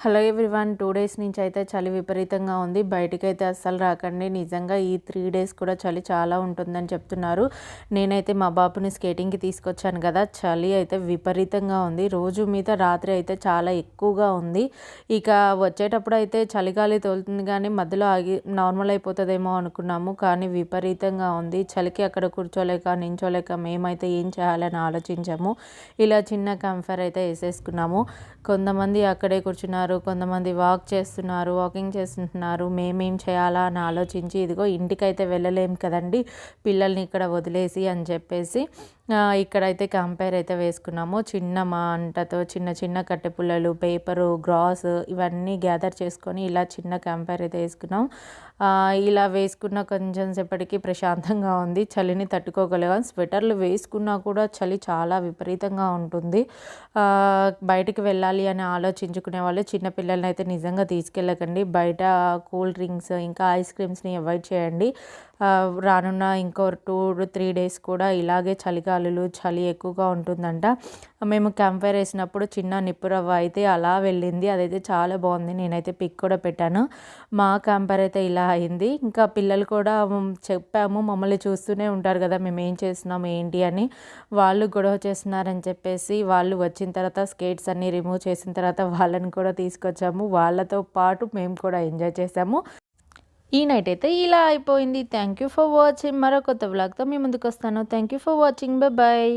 Hello everyone two days నుంచి అయితే చలి విపరీతంగా ఉంది. బయటకైతే అస్సలు రాకండి. నిజంగా ఈ త్రీ డేస్ కూడా చలి చాలా ఉంటుందని చెప్తున్నారు. నేనైతే మా బాబుని స్కేటింగ్కి తీసుకొచ్చాను కదా. చలి అయితే విపరీతంగా ఉంది. రోజు మీద రాత్రి అయితే చాలా ఎక్కువగా ఉంది. ఇక వచ్చేటప్పుడు అయితే చలిగాలి తోలుతుంది కానీ మధ్యలో ఆగి నార్మల్ అయిపోతుందేమో అనుకున్నాము. కానీ విపరీతంగా ఉంది. చలికి అక్కడ కూర్చోలేక నించోలేక మేమైతే ఏం చేయాలని ఆలోచించాము. ఇలా చిన్న కంఫర్ అయితే వేసేసుకున్నాము. కొంతమంది అక్కడే కూర్చున్నారు. కొంతమంది వాక్ చేస్తున్నారు వాకింగ్ చేస్తుంటున్నారు మేమేం చేయాలా అని ఆలోచించి ఇదిగో ఇంటికైతే వెళ్ళలేం కదండి పిల్లల్ని ఇక్కడ వదిలేసి అని చెప్పేసి ఇక్కడైతే కంపేర్ అయితే వేసుకున్నాము. చిన్న మంటతో చిన్న చిన్న కట్టెపుల్లలు పేపరు గ్రాస్ ఇవన్నీ గ్యాదర్ చేసుకొని ఇలా చిన్న కంపేర్ అయితే వేసుకున్నాం. ఇలా వేసుకున్న కొంచెం సేపటికి ప్రశాంతంగా ఉంది. చలిని తట్టుకోగలిగాం స్వెటర్లు వేసుకున్నా కూడా చలి చాలా విపరీతంగా ఉంటుంది. బయటికి వెళ్ళాలి అని ఆలోచించుకునే వాళ్ళు చిన్నపిల్లల్ని అయితే నిజంగా తీసుకెళ్ళకండి. బయట కూల్ డ్రింక్స్ ఇంకా ఐస్ క్రీమ్స్ని అవాయిడ్ చేయండి. రానున్న ఇంకో టూ త్రీ డేస్ కూడా ఇలాగే చలిగాలులు చలి ఎక్కువగా ఉంటుందంట. మేము క్యాంపైర్ వేసినప్పుడు చిన్న నిప్పురవ్వ అయితే అలా వెళ్ళింది. అదైతే చాలా బాగుంది. నేనైతే పిక్ కూడా పెట్టాను. మా క్యాంపర్ అయితే ఇలా అయింది. ఇంకా పిల్లలు కూడా చెప్పాము మమ్మల్ని చూస్తూనే ఉంటారు కదా మేము ఏం చేస్తున్నాం ఏంటి అని. వాళ్ళు గొడవ చేస్తున్నారని చెప్పేసి వాళ్ళు వచ్చిన తర్వాత స్కేట్స్ అన్నీ రిమూవ్ చేసిన తర్వాత వాళ్ళని కూడా తీసుకొచ్చాము. వాళ్ళతో పాటు మేము కూడా ఎంజాయ్ చేసాము. ఈ నైట్ అయితే ఇలా అయిపోయింది. థ్యాంక్ యూ ఫర్ వాచింగ్ మరో కొత్త వ్లాగ్తో మీ ముందుకు వస్తాను. Thank you for watching bye bye